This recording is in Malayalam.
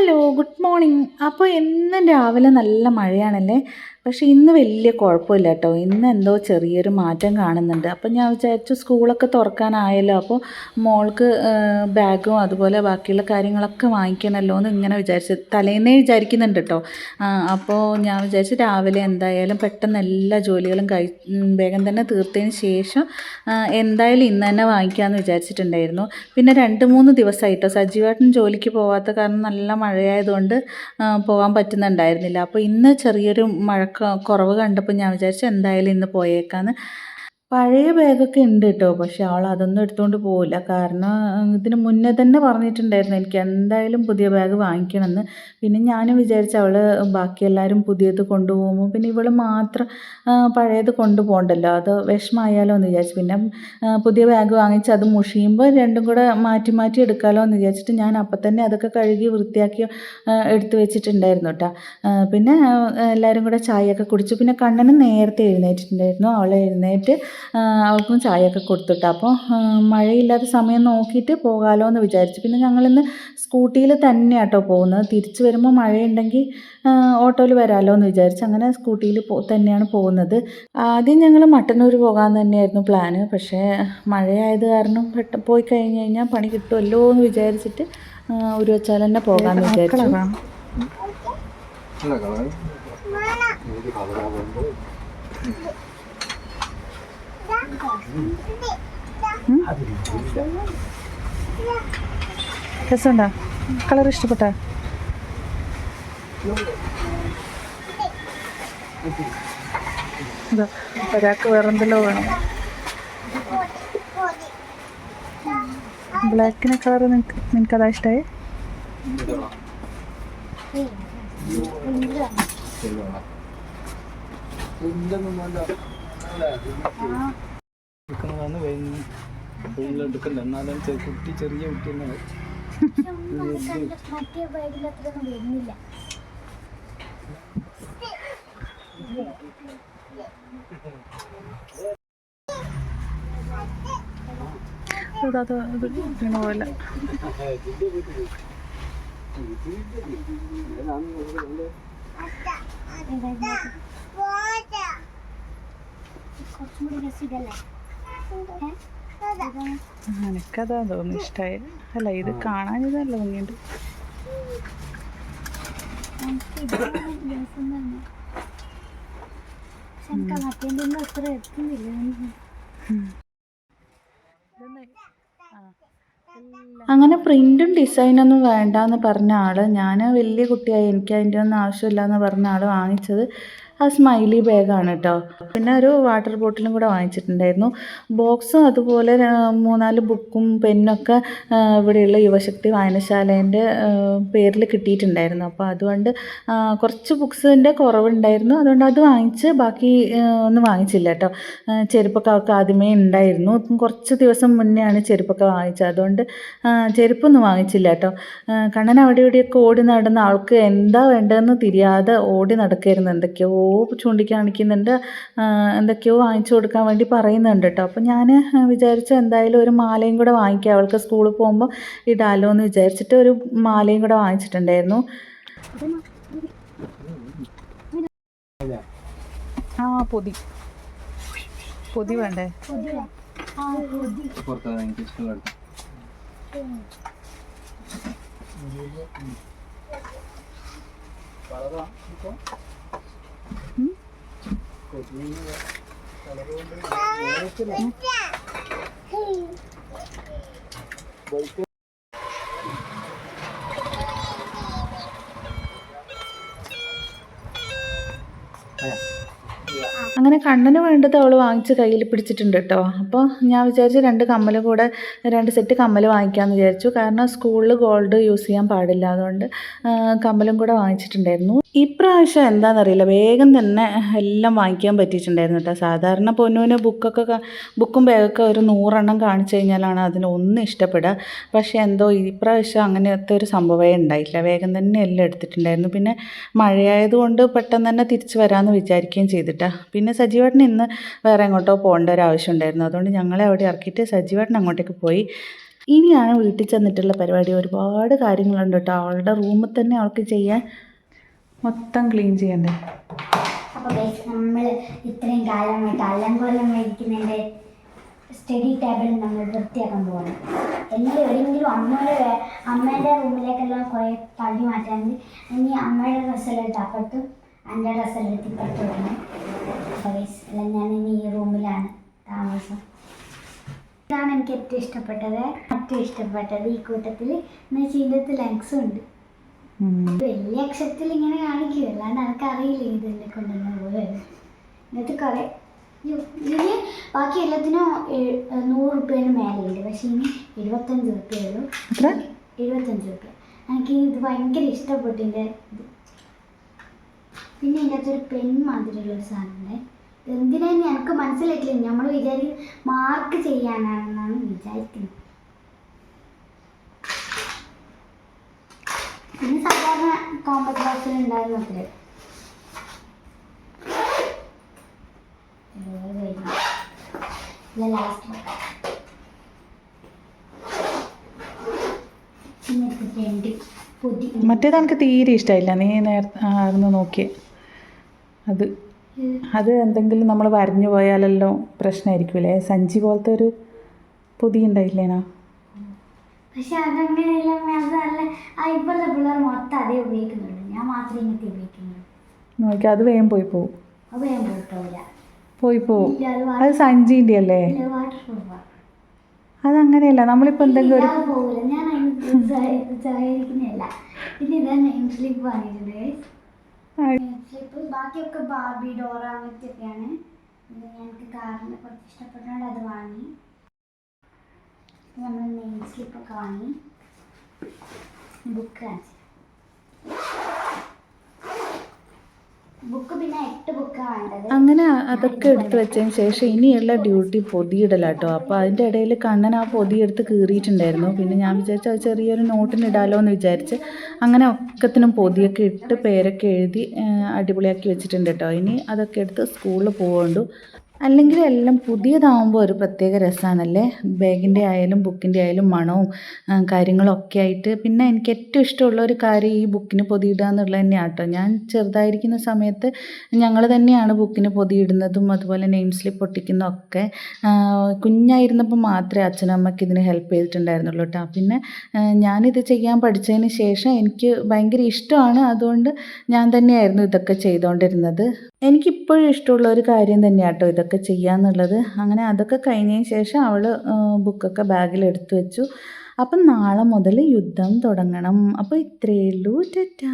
ഹലോ ഗുഡ് മോർണിംഗ് അപ്പോൾ എന്നും രാവിലെ നല്ല മഴയാണല്ലേ? പക്ഷേ ഇന്ന് വലിയ കുഴപ്പമില്ല കേട്ടോ ഇന്ന് എന്തോ ചെറിയൊരു മാറ്റം കാണുന്നുണ്ട്. അപ്പോൾ ഞാൻ വിചാരിച്ചു സ്കൂളൊക്കെ തുറക്കാനായല്ലോ. അപ്പോൾ മോൾക്ക് ബാഗും അതുപോലെ ബാക്കിയുള്ള കാര്യങ്ങളൊക്കെ വാങ്ങിക്കണമല്ലോ എന്ന് ഇങ്ങനെ വിചാരിച്ചു തലേന്നേ വിചാരിക്കുന്നുണ്ട് കേട്ടോ അപ്പോൾ ഞാൻ വിചാരിച്ചു രാവിലെ എന്തായാലും പെട്ടെന്ന് എല്ലാ ജോലികളും കഴി വേഗം തന്നെ തീർത്തതിന് ശേഷം എന്തായാലും ഇന്ന് തന്നെ വാങ്ങിക്കാമെന്ന് വിചാരിച്ചിട്ടുണ്ടായിരുന്നു. പിന്നെ രണ്ട് മൂന്ന് ദിവസമായിട്ടോ. സജീവായിട്ടും ജോലിക്ക് പോവാത്ത കാരണം നല്ല മഴയായതുകൊണ്ട് പോകാൻ പറ്റുന്നുണ്ടായിരുന്നില്ല. അപ്പോൾ ഇന്ന് ചെറിയൊരു മഴ കുറവ് കണ്ടപ്പോൾ ഞാൻ വിചാരിച്ചു എന്തായാലും ഇന്ന് പോയേക്കാന്ന്. പഴയ ബാഗൊക്കെ ഉണ്ട് കേട്ടോ പക്ഷെ അവൾ അതൊന്നും എടുത്തുകൊണ്ട് പോവില്ല. കാരണം ഇതിന് മുന്നേ തന്നെ പറഞ്ഞിട്ടുണ്ടായിരുന്നു എനിക്ക് എന്തായാലും പുതിയ ബാഗ് വാങ്ങിക്കണമെന്ന്. പിന്നെ ഞാനും വിചാരിച്ച അവൾ ബാക്കി എല്ലാവരും പുതിയത് കൊണ്ടുപോകുമ്പോൾ പിന്നെ ഇവൾ മാത്രം പഴയത് കൊണ്ടുപോകണ്ടല്ലോ. അത് വിഷമമായാലോ എന്ന് വിചാരിച്ചു. പിന്നെ പുതിയ ബാഗ് വാങ്ങിച്ച് അത് മുഷിയുമ്പോൾ രണ്ടും കൂടെ മാറ്റി മാറ്റി എടുക്കാമല്ലോ എന്ന് വിചാരിച്ചിട്ട് ഞാൻ അപ്പം തന്നെ അതൊക്കെ കഴുകി വൃത്തിയാക്കി എടുത്തു വെച്ചിട്ടുണ്ടായിരുന്നു കേട്ടോ പിന്നെ എല്ലാവരും കൂടെ ചായയൊക്കെ കുടിച്ചു. പിന്നെ കണ്ണന് നേരത്തെ എഴുന്നേറ്റിട്ടുണ്ടായിരുന്നു. അവൾ എഴുന്നേറ്റ് അവൾക്കും ചായയൊക്കെ കൊടുത്തിട്ട്. അപ്പോൾ മഴയില്ലാത്ത സമയം നോക്കിയിട്ട് പോകാമല്ലോ എന്ന് വിചാരിച്ചു. പിന്നെ ഞങ്ങളിന്ന് സ്കൂട്ടിയിൽ തന്നെ തന്നെയാട്ടോ പോകുന്നത്. തിരിച്ചു വരുമ്പോൾ മഴയുണ്ടെങ്കിൽ ഓട്ടോയിൽ വരാമല്ലോ എന്ന് വിചാരിച്ചു അങ്ങനെ സ്കൂട്ടിയിൽ തന്നെയാണ് പോകുന്നത്. ആദ്യം ഞങ്ങൾ മട്ടന്നൂർ പോകാൻ തന്നെയായിരുന്നു പ്ലാന് പക്ഷേ മഴയായത് കാരണം പെട്ട പോയി കഴിഞ്ഞ് കഴിഞ്ഞാൽ പണി കിട്ടുമല്ലോ എന്ന് വിചാരിച്ചിട്ട് ഒരു വെച്ചാൽ തന്നെ പോകാമെന്ന് വിചാരിച്ചു. രസമുണ്ടോ? കളർ ഇഷ്ടപ്പെട്ട? ഒരാൾക്ക് വേറെന്തല്ലോ വേണം. ബ്ലാക്കിന് കളർ നിനക്ക് നിനക്കതാ ഇഷ്ടമായി എടുക്കുന്നതാണ് ഫുള്ള് എടുക്കണ്ട എന്നാലും കുട്ടി ചെറിയ കുട്ടി തന്നെ മറ്റേ ബാഗിൽ അത്രയൊന്നും വരുന്നില്ല അത് അത് ഇങ്ങനെ പോലെ രസം ഇതല്ലേ എനിക്കതാ തോന്നുന്നു ഇഷ്ടമായി അല്ല ഇത് കാണാൻ ഇതല്ല ഭംഗിയുണ്ട് അങ്ങനെ പ്രിന്റും ഡിസൈനൊന്നും വേണ്ടെന്ന് പറഞ്ഞ ആൾ ഞാൻ വലിയ കുട്ടിയായി. എനിക്ക് അതിന്റെ ഒന്നും ആവശ്യമില്ല എന്ന് പറഞ്ഞ ആൾ വാങ്ങിച്ചത്. ആ സ്മൈലി ബാഗാണ് കേട്ടോ പിന്നെ ഒരു വാട്ടർ ബോട്ടിലും കൂടെ വാങ്ങിച്ചിട്ടുണ്ടായിരുന്നു. ബോക്സും അതുപോലെ മൂന്നാൽ ബുക്കും പെന്നൊക്കെ ഇവിടെയുള്ള യുവശക്തി വായനശാലേന്റെ പേരിൽ കിട്ടിയിട്ടുണ്ടായിരുന്നു. അപ്പോൾ അതുകൊണ്ട് കുറച്ച് ബുക്സിന്റെ കുറവുണ്ടായിരുന്നു. അതുകൊണ്ട് അത് വാങ്ങിച്ച് ബാക്കി ഒന്നും വാങ്ങിച്ചില്ല കേട്ടോ ചെരുപ്പൊക്കെ അവർക്ക് ആദ്യമേ ഉണ്ടായിരുന്നു. കുറച്ച് ദിവസം മുന്നെയാണ് ചെരുപ്പൊക്കെ വാങ്ങിച്ചത്. അതുകൊണ്ട് ചെരുപ്പൊന്നും വാങ്ങിച്ചില്ല കേട്ടോ കണ്ണൻ അവിടെ ഇവിടെയൊക്കെ ഓടി നടന്ന ആൾക്ക് എന്താ വേണ്ടതെന്ന് തിരിയാതെ ഓടി നടക്കായിരുന്നു. എന്തൊക്കെയോ ചൂണ്ടിക്കാണിക്കുന്നുണ്ട്. എന്തൊക്കെയോ വാങ്ങിച്ചു കൊടുക്കാൻ വേണ്ടി പറയുന്നുണ്ട് കേട്ടോ അപ്പോൾ ഞാൻ വിചാരിച്ചു എന്തായാലും ഒരു മാലയും കൂടെ വാങ്ങിക്കാം. അവൾക്ക് സ്കൂളിൽ പോകുമ്പോൾ ഇടാലോ എന്ന് വിചാരിച്ചിട്ട് ഒരു മാലയും കൂടെ വാങ്ങിച്ചിട്ടുണ്ടായിരുന്നു. ആ പൊതി. പൊതി വേണ്ടേ? പുറത്താണ് എനിക്ക് ഇഷ്ടമുള്ള അങ്ങനെ കണ്ണന് വേണ്ടത് അവൾ വാങ്ങിച്ച് കയ്യിൽ പിടിച്ചിട്ടുണ്ട് കേട്ടോ. അപ്പോൾ ഞാൻ വിചാരിച്ചു രണ്ട് കമ്മൽ കൂടെ രണ്ട് സെറ്റ് കമ്മൽ വാങ്ങിക്കാമെന്ന് വിചാരിച്ചു. കാരണം സ്കൂളിൽ ഗോൾഡ് യൂസ് ചെയ്യാൻ പാടില്ല. അതുകൊണ്ട് കമ്മലും കൂടെ വാങ്ങിച്ചിട്ടുണ്ടായിരുന്നു. ഇപ്രാവശ്യം എന്താണെന്നറിയില്ല വേഗം തന്നെ എല്ലാം വാങ്ങിക്കാൻ പറ്റിയിട്ടുണ്ടായിരുന്നു കേട്ടോ. സാധാരണ പൊന്നുവിന് ബുക്കൊക്കെ ബുക്കും ബാഗൊക്കെ ഒരു നൂറെണ്ണം കാണിച്ചു കഴിഞ്ഞാലാണ് അതിന് ഒന്നും ഇഷ്ടപ്പെടുക. പക്ഷേ എന്തോ ഇപ്രാവശ്യം അങ്ങനത്തെ ഒരു സംഭവമേ ഉണ്ടായില്ല. വേഗം തന്നെ എല്ലാം എടുത്തിട്ടുണ്ടായിരുന്നു. പിന്നെ മഴയായതുകൊണ്ട് പെട്ടെന്ന് തന്നെ തിരിച്ചു വരാമെന്ന് വിചാരിക്കുകയും ചെയ്തിട്ടാ പിന്നെ സജീവേട്ടൻ ഇന്ന് വേറെ എങ്ങോട്ടോ പോകേണ്ട ഒരു ആവശ്യം ഉണ്ടായിരുന്നു. അതുകൊണ്ട് ഞങ്ങളെ അവിടെ ഇറക്കിയിട്ട് സജീവേട്ടൻ അങ്ങോട്ടേക്ക് പോയി. ഇനിയാണ് വീട്ടിൽ ചെന്നിട്ടുള്ള പരിപാടി ഒരുപാട് കാര്യങ്ങളുണ്ട് കേട്ടോ. അവളുടെ റൂമിൽ തന്നെ അവൾക്ക് ചെയ്യാൻ മൊത്തം ക്ലീൻ ചെയ്യണ്ടേ? അപ്പോൾ നമ്മൾ ഇത്രയും കാലമായിട്ട് മേടിക്കുന്നതിന്റെ സ്റ്റഡി ടേബിൾ നമ്മൾ വൃത്തിയാക്കാൻ പോകണം എന്നാൽ എവിടെയെങ്കിലും അമ്മയുടെ അമ്മേന്റെ റൂമിലേക്കെല്ലാം കുറേ തള്ളി മാറ്റാനുണ്ട് ഇനി അമ്മയുടെ ഡ്രസ്സെല്ലാം എടുത്ത് അപ്പുറത്തും എന്റെ ഡ്രസ്സെല്ലാം എടുത്ത് ഇപ്പുറത്ത് വരണം അല്ല ഞാൻ ഇനി ഈ റൂമിലാണ് താമസം. ഇതാണ് എനിക്ക് ഏറ്റവും ഇഷ്ടപ്പെട്ടത്. ഏറ്റവും ഇഷ്ടപ്പെട്ടത് ഈ കൂട്ടത്തിൽ എന്ന് വെച്ചാൽ ഇതിന്റെ ലെങ്സും ഉണ്ട്. വലിയ അക്ഷരത്തിൽ ഇങ്ങനെ കാണിക്കും. അല്ലാണ്ട് എനിക്ക് അറിയില്ല ഇത് എന്നെ കൊണ്ടുവന്ന പോലെ എന്നിട്ട് കുറേ ഇതിന് ബാക്കി എല്ലാത്തിനും നൂറ് റുപ്യേന് മേലെയുണ്ട്. പക്ഷേ ഇനി എഴുപത്തഞ്ച് റുപ്യേ ഉള്ളൂ. എഴുപത്തഞ്ച് റുപ്യ. എനിക്ക് ഇത് ഭയങ്കര ഇഷ്ടപ്പെട്ടു. എന്റെ പിന്നെ ഇതിന്റെ അകത്തൊരു പെൻ മാതിരിയുള്ളൊരു സാധനമുണ്ട്. എന്തിനാന്ന് എനിക്ക് മനസ്സിലായിട്ടില്ല. നമ്മൾ വിചാരി മാർക്ക് ചെയ്യാനാണെന്നാണ് വിചാരിക്കുന്നത്. പിന്നെ സാധാരണ കോമ്പസ് ബോക്സിൽ ഉണ്ടായിരുന്ന അത്രേ ലാസ്റ്റ് മറ്റേത് എനിക്ക് തീരെ ഇഷ്ടമായില്ല നീ നേരത്തെ ആയിരുന്നു നോക്കിയേ. അത് അത് എന്തെങ്കിലും നമ്മൾ വരഞ്ഞു പോയാലല്ലോ പ്രശ്നമായിരിക്കില്ലേ? സഞ്ചി പോലത്തെ ഒരു പൊതി ഉണ്ടായില്ലേനാ പക്ഷെ അതങ്ങനെയല്ല അത് നല്ല ആ ഇപ്പോഴത്തെ പിള്ളേർ മൊത്തം അതേ ഉപയോഗിക്കുന്നുള്ളൂ ഞാൻ മാത്രമേ ഇങ്ങനത്തെ ഉപയോഗിക്കുന്നുള്ളൂ. നോക്കി അത് വേഗം പോയി പോവും. അത് പോയിട്ടില്ല പോയി പോവും. അത് സഞ്ചിന്റെ സഞ്ചിന്റെ അല്ലേ അതങ്ങനെയല്ല നമ്മളിപ്പോൾ എന്തെങ്കിലും ഒരു പോകില്ല ഞാൻ പിന്നെ വാങ്ങിയിട്ടുണ്ട്. നെയിം സ്ലിപ്പ് ബാക്കിയൊക്കെ ബാർബി ഡോറ അങ്ങനത്തെ ഒക്കെയാണ് ഞങ്ങൾക്ക് കാറിന് കുറച്ച് ഇഷ്ടപ്പെട്ടുകൊണ്ട് അത് വാങ്ങി. നമ്മൾ നെയിം സ്ലിപ്പൊക്കെ വാങ്ങി. ബുക്ക് കാണിച്ചു ബുക്ക് പിന്നെ എട്ട് ബുക്കാണ് വേണ്ടത് അങ്ങനെ അതൊക്കെ എടുത്തു വെച്ചതിന് ശേഷം ഇനിയുള്ള ഡ്യൂട്ടി പൊതിയിടലാട്ടോ. അപ്പോൾ അതിന്റെ ഇടയിൽ കണ്ണൻ ആ പൊതി എടുത്ത് കീറിയിട്ടുണ്ടായിരുന്നു. പിന്നെ ഞാൻ വിചാരിച്ച അത് ചെറിയൊരു നോട്ടിന് ഇടാലോ എന്ന് വിചാരിച്ച് അങ്ങനെ ഒക്കത്തിനും പൊതിയൊക്കെ ഇട്ട് പേരൊക്കെ എഴുതി അടിപൊളിയാക്കി വെച്ചിട്ടുണ്ട് കേട്ടോ ഇനി അതൊക്കെ എടുത്ത് സ്കൂളിൽ പോകണ്ടു അല്ലെങ്കിൽ എല്ലാം പുതിയതാവുമ്പോൾ ഒരു പ്രത്യേക രസമാണല്ലേ ബാഗിന്റെ ആയാലും ബുക്കിന്റെ ആയാലും മണവും കാര്യങ്ങളൊക്കെ ആയിട്ട്. പിന്നെ എനിക്ക് ഏറ്റവും ഇഷ്ടമുള്ള ഒരു കാര്യം ഈ ബുക്കിന് പൊതിയിടുക എന്നുള്ളത് തന്നെയാണ് കേട്ടോ ഞാൻ ചെറുതായിരിക്കുന്ന സമയത്ത് ഞങ്ങൾ തന്നെയാണ് ബുക്കിന് പൊതിയിടുന്നതും അതുപോലെ നെയിം സ്ലിപ്പ് പൊട്ടിക്കുന്നതും ഒക്കെ കുഞ്ഞായിരുന്നപ്പോൾ മാത്രമേ അച്ഛനും അമ്മയ്ക്ക് ഇതിന് ഹെൽപ്പ് ചെയ്തിട്ടുണ്ടായിരുന്നുള്ളൂ കേട്ടോ. പിന്നെ ഞാനിത് ചെയ്യാൻ പഠിച്ചതിന് ശേഷം എനിക്ക് ഭയങ്കര ഇഷ്ടമാണ്. അതുകൊണ്ട് ഞാൻ തന്നെയായിരുന്നു ഇതൊക്കെ ചെയ്തുകൊണ്ടിരുന്നത്. എനിക്കിപ്പോഴും ഇഷ്ടമുള്ള ഒരു കാര്യം തന്നെയാണ് കേട്ടോ ഇതൊക്കെ. ചെയ്യാന്നുള്ളത്. അങ്ങനെ അതൊക്കെ കഴിഞ്ഞതിന് ശേഷം അവൾ ബുക്കൊക്കെ ബാഗിൽ എടുത്തു വെച്ചു. അപ്പം നാളെ മുതൽ യുദ്ധം തുടങ്ങണം. അപ്പോൾ ഇത്രയേ ഉള്ളൂ. ടാറ്റാ.